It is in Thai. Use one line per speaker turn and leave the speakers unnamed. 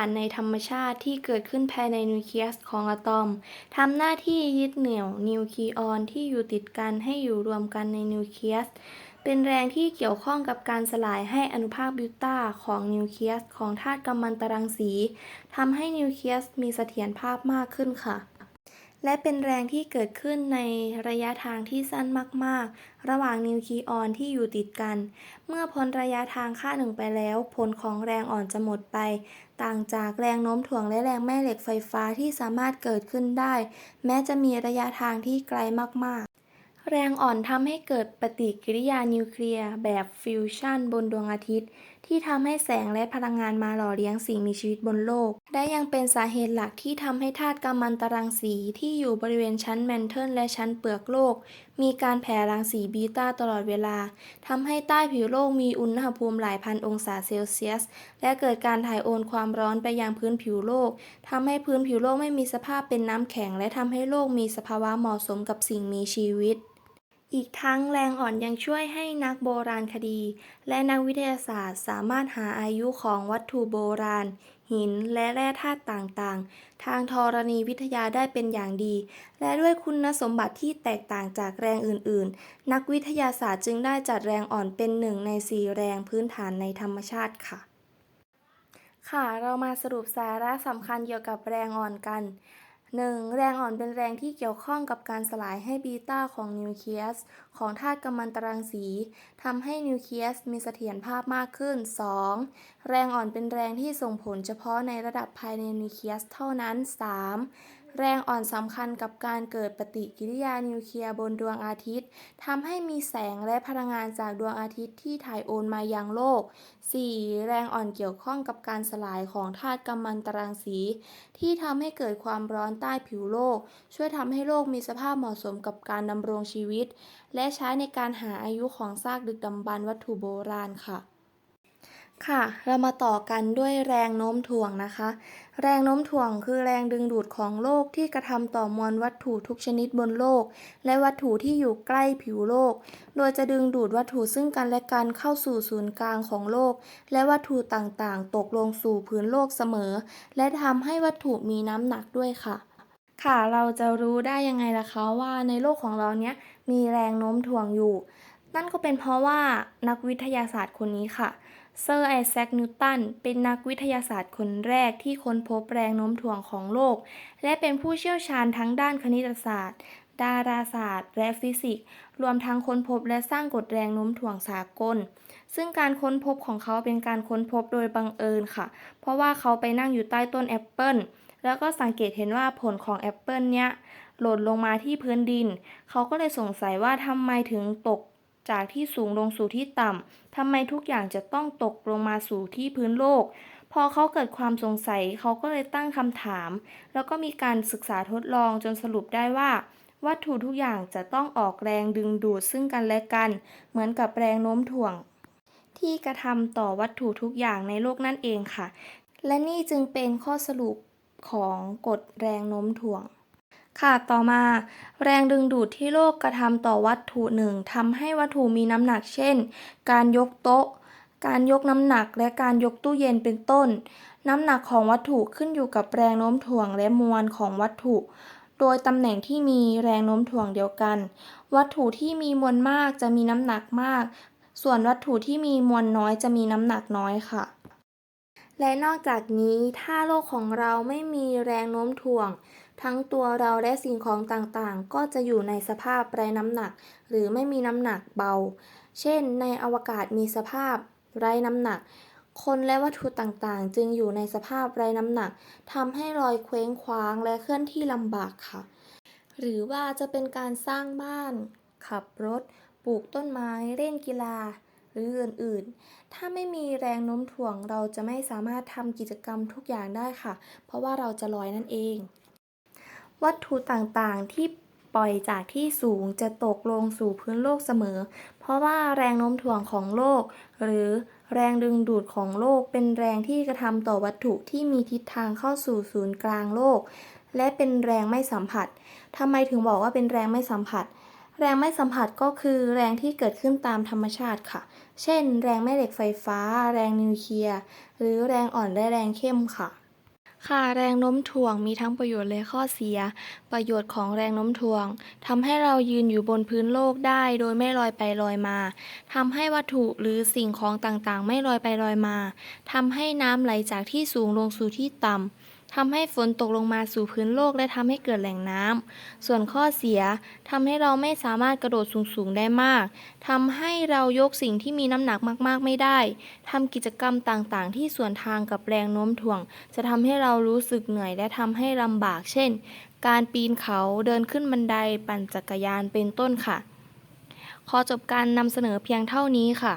านในธรรมชาติที่เกิดขึ้นภายในนิวเคลียสของอะตอมทำหน้าที่ยึดเหนี่ยวนิวเคลียอนที่อยู่ติดกันให้อยู่รวมกันในนิวเคลียส เป็นแรงที่เกี่ยวข้องกับการสลายให้อนุภาคบิวต้าของนิวเคลียสของธาตุกัมมันตรังสีทำให้นิวเคลียสมีเสถียรภาพมากขึ้นค่ะ และเป็นแรงที่เกิดขึ้นในระยะทางที่สั้นมาก ๆ ระหว่างนิวคลียอนที่อยู่ติดกัน เมื่อพ้นระยะทางค่าหนึ่งไปแล้ว ผลของแรงอ่อนจะหมดไป ต่างจากแรงโน้มถ่วงและแรงแม่เหล็กไฟฟ้าที่สามารถเกิดขึ้นได้ แม้จะมีระยะทางที่ไกลมาก ๆแรงอ่อนทำให้เกิดปฏิกิริยานิวเคลียร์แบบฟิวชันบนดวงอาทิตย์ ที่ทำให้แสงและพลังงานมาหล่อเลี้ยงสิ่งมีชีวิตบนโลก และยังเป็นสาเหตุหลักที่ทำให้ธาตุกัมมันตรังสีที่อยู่บริเวณชั้นแมนเทิลและชั้นเปลือกโลก มีการแผ่รังสีบีตาตลอดเวลาทำให้ใต้ผิวโลกมีอุณหภูมิหลายพันองศาเซลเซียส และเกิดการถ่ายโอนความร้อนไปยังพื้นผิวโลกทำให้พื้นผิวโลกไม่มีสภาพเป็นน้ำแข็ง และทำให้โลกมีสภาวะเหมาะสมกับสิ่งมีชีวิต อีกทั้งแรงอ่อนยังช่วยให้นักโบราณคดี และนักวิทยาศาสตร์ สามารถหาอายุของวัตถุโบราณ หินและแร่ธาตุต่างๆ ทางธรณีวิทยาได้เป็นอย่างดี และด้วยคุณสมบัติที่แตกต่างจากแรงอื่นๆ นักวิทยาศาสตร์จึงได้จัดแรงอ่อนเป็นหนึ่งในสี่แรงพื้นฐานในธรรมชาติค่ะ ค่ะเรามาสรุปสาระสำคัญเกี่ยวกับแรงอ่อนกัน 1. แรงอ่อนเป็นแรงที่เกี่ยวข้องกับการสลายให้บีต้าของนิวเคลียส ของธาตุกัมมันตรังสีทำให้นิวเคลียสมีเสถียรภาพมากขึ้น 2. แรงอ่อนเป็นแรงที่ส่งผลเฉพาะในระดับภายในนิวเคลียสเท่านั้น 3. แรงอ่อนสำคัญกับการเกิดปฏิกิริยานิวเคลียร์บนดวงอาทิตย์ทำให้มีแสงและพลังงานจากดวงอาทิตย์ที่ถ่ายโอนมายังโลก 4. แรงอ่อนเกี่ยวข้องกับการสลายของธาตุกัมมันตรังสี ที่ทำให้เกิดความร้อนใต้ผิวโลก ช่วยทำให้โลกมีสภาพเหมาะสมกับการดำรงชีวิต และใช้ในการหาอายุของซากดึกดำบรรพ์วัตถุโบราณค่ะ ค่ะ เรามาต่อกันด้วยแรงโน้มถ่วงนะคะ แรงโน้มถ่วงคือแรงดึงดูดของโลกที่กระทำต่อมวลวัตถุทุกชนิดบนโลก และวัตถุที่อยู่ใกล้ผิวโลก โดยจะดึงดูดวัตถุซึ่งกันและกันเข้าสู่ศูนย์กลางของโลก และวัตถุต่างๆ ตกลงสู่พื้นโลกเสมอ และทำให้วัตถุมีน้ำหนักด้วยค่ะ ค่ะ เราจะรู้ได้ยังไงล่ะคะว่าในโลกของเราเนี้ยมีแรงโน้มถ่วงอยู่ นั่นก็เป็นเพราะว่านักวิทยาศาสตร์คนนี้ค่ะ เซอร์ไอแซค นิวตัน เป็นนักวิทยาศาสตร์คนแรกที่ค้นพบแรงโน้มถ่วงของโลก และเป็นผู้เชี่ยวชาญทั้งด้านคณิตศาสตร์ ดาราศาสตร์ และฟิสิกส์ รวมทั้งค้นพบและสร้างกฎแรงโน้มถ่วงสากล ซึ่งการค้นพบของเขาเป็นการค้นพบโดยบังเอิญค่ะ เพราะว่าเขาไปนั่งอยู่ใต้ต้นแอปเปิลแล้วก็สังเกตเห็นว่าผลของแอปเปิลเนี้ยหล่นลงมาที่พื้นดิน เขาก็เลยสงสัยว่าทำไมถึงตก จากที่สูงลงสู่ที่ต่ำทำไมทุกอย่างจะต้องตกลงมาสู่ที่พื้นโลก พอเขาเกิดความสงสัยเขาก็เลยตั้งคำถาม แล้วก็มีการศึกษาทดลองจนสรุปได้ว่า วัตถุทุกอย่างจะต้องออกแรงดึงดูดซึ่งกันและกัน เหมือนกับแรงโน้มถ่วง ที่กระทำต่อวัตถุทุกอย่างในโลกนั่นเองค่ะ และนี่จึงเป็นข้อสรุปของกฎแรงโน้มถ่วง ค่ะต่อมา แรงดึงดูดที่โลกกระทำต่อวัตถุหนึ่งทำให้วัตถุมีน้ำหนักเช่น การยกโต๊ะ การยกน้ำหนักและการยกตู้เย็นเป็นต้น น้ำหนักของวัตถุขึ้นอยู่กับแรงโน้มถ่วงและมวลของวัตถุ โดยตำแหน่งที่มีแรงโน้มถ่วงเดียวกัน วัตถุที่มีมวลมากจะมีน้ำหนักมาก ส่วนวัตถุที่มีมวลน้อยจะมีน้ำหนักน้อยค่ะและนอกจากนี้ถ้าโลกของเราไม่มีแรงโน้มถ่วง ทั้งตัวเราและสิ่งของต่างๆ ก็จะอยู่ในสภาพไร้น้ำหนัก หรือไม่มีน้ำหนักเบา เช่น ในอวกาศมีสภาพไร้น้ำหนัก คนและวัตถุต่างๆ จึงอยู่ในสภาพไร้น้ำหนักทำให้ลอยเคว้งคว้างและเคลื่อนที่ลำบากค่ะ หรือว่าจะเป็นการสร้างบ้าน ขับรถ ปลูกต้นไม้ เล่นกีฬาหรืออื่นๆ ถ้าไม่มีแรงโน้มถ่วงเราจะไม่สามารถทำกิจกรรมทุกอย่างได้ค่ะ เพราะว่าเราจะลอยนั่นเอง วัตถุต่างๆ ที่ปล่อยจากที่สูงจะตกลงสู่พื้นโลกเสมอ เพราะว่าแรงโน้มถ่วงของโลก หรือแรงดึงดูดของโลกเป็นแรงที่กระทำต่อวัตถุที่มีทิศทางเข้าสู่ศูนย์กลางโลก และเป็นแรงไม่สัมผัสทำไมถึงบอกว่าเป็นแรงไม่สัมผัส แรงไม่สัมผัสก็คือแรงที่เกิดขึ้นตามธรรมชาติค่ะ เช่น แรงแม่เหล็กไฟฟ้า แรงนิวเคลียร์ หรือแรงอ่อนและแรงเข้มค่ะ ค่ะแรงโน้มถ่วงมีทั้งประโยชน์และข้อเสีย ประโยชน์ของแรงโน้มถ่วงทำให้เรายืนอยู่บนพื้นโลกได้ โดยไม่ลอยไปลอยมาทำให้วัตถุหรือสิ่งของต่างๆ ไม่ลอยไปลอยมาทำให้น้ำไหลจากที่สูงลงสู่ที่ต่ำ ทำให้ฝนตกลงมาสู่พื้นโลกและทำให้เกิดแหล่งน้ำ ส่วนข้อเสียทำให้เราไม่สามารถกระโดดสูงๆได้มากทำให้เรายกสิ่งที่มีน้ำหนักมากๆไม่ได้ทำกิจกรรมต่างๆ ที่สวนทางกับแรงโน้มถ่วง จะทำให้เรารู้สึกเหนื่อยและทำให้ลำบาก เช่น การปีนเขาเดินขึ้นบันไดปั่นจักรยานเป็นต้นค่ะ ขอจบการนำเสนอเพียงเท่านี้ค่ะ